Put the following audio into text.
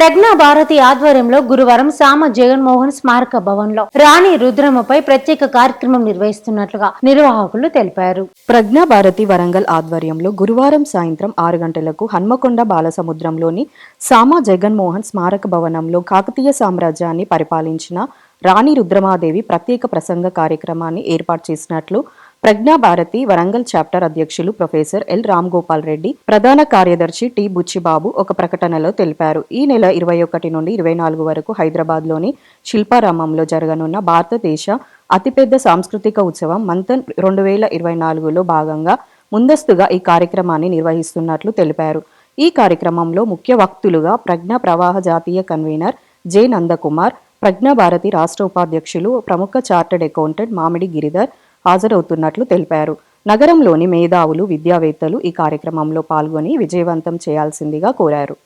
భారతి ఆధ్వర్యంలో గురువారం సామ జగన్మోహన్ స్మారక భవన్లో రాణి రుద్రమపై ప్రత్యేక కార్యక్రమం నిర్వహిస్తున్నట్లుగా నిర్వాహకులు తెలిపారు. ప్రజ్ఞా భారతి వరంగల్ ఆధ్వర్యంలో గురువారం సాయంత్రం ఆరు గంటలకు హన్మకొండ బాలసముద్రంలోని సామ జగన్మోహన్ స్మారక భవనంలో కాకతీయ సామ్రాజ్యాన్ని పరిపాలించిన రాణి రుద్రమాదేవి ప్రత్యేక ప్రసంగ కార్యక్రమాన్ని ఏర్పాటు చేసినట్లు ప్రజ్ఞాభారతి వరంగల్ చాప్టర్ అధ్యక్షులు ప్రొఫెసర్ ఎల్ రామ్ గోపాల్ రెడ్డి ప్రధాన కార్యదర్శి టి బుచ్చిబాబు ఒక ప్రకటనలో తెలిపారు. ఈ నెల ఇరవై ఒకటి నుండి ఇరవై నాలుగు వరకు హైదరాబాద్లోని శిల్పారామంలో జరగనున్న భారతదేశ అతిపెద్ద సాంస్కృతిక ఉత్సవం మంతన్ రెండు వేల ఇరవై నాలుగులో భాగంగా ముందస్తుగా ఈ కార్యక్రమాన్ని నిర్వహిస్తున్నట్లు తెలిపారు. ఈ కార్యక్రమంలో ముఖ్య వక్తులుగా ప్రజ్ఞ ప్రవాహ జాతీయ కన్వీనర్ జె నందకుమార్ ప్రజ్ఞాభారతి రాష్ట్ర ఉపాధ్యక్షులు ప్రముఖ చార్టెడ్ అకౌంటెంట్ మామిడి గిరిధర్ హాజరవుతున్నట్లు తెలిపారు. నగరంలోని మేధావులు విద్యావేత్తలు ఈ కార్యక్రమంలో పాల్గొని విజయవంతం చేయాల్సిందిగా కోరారు.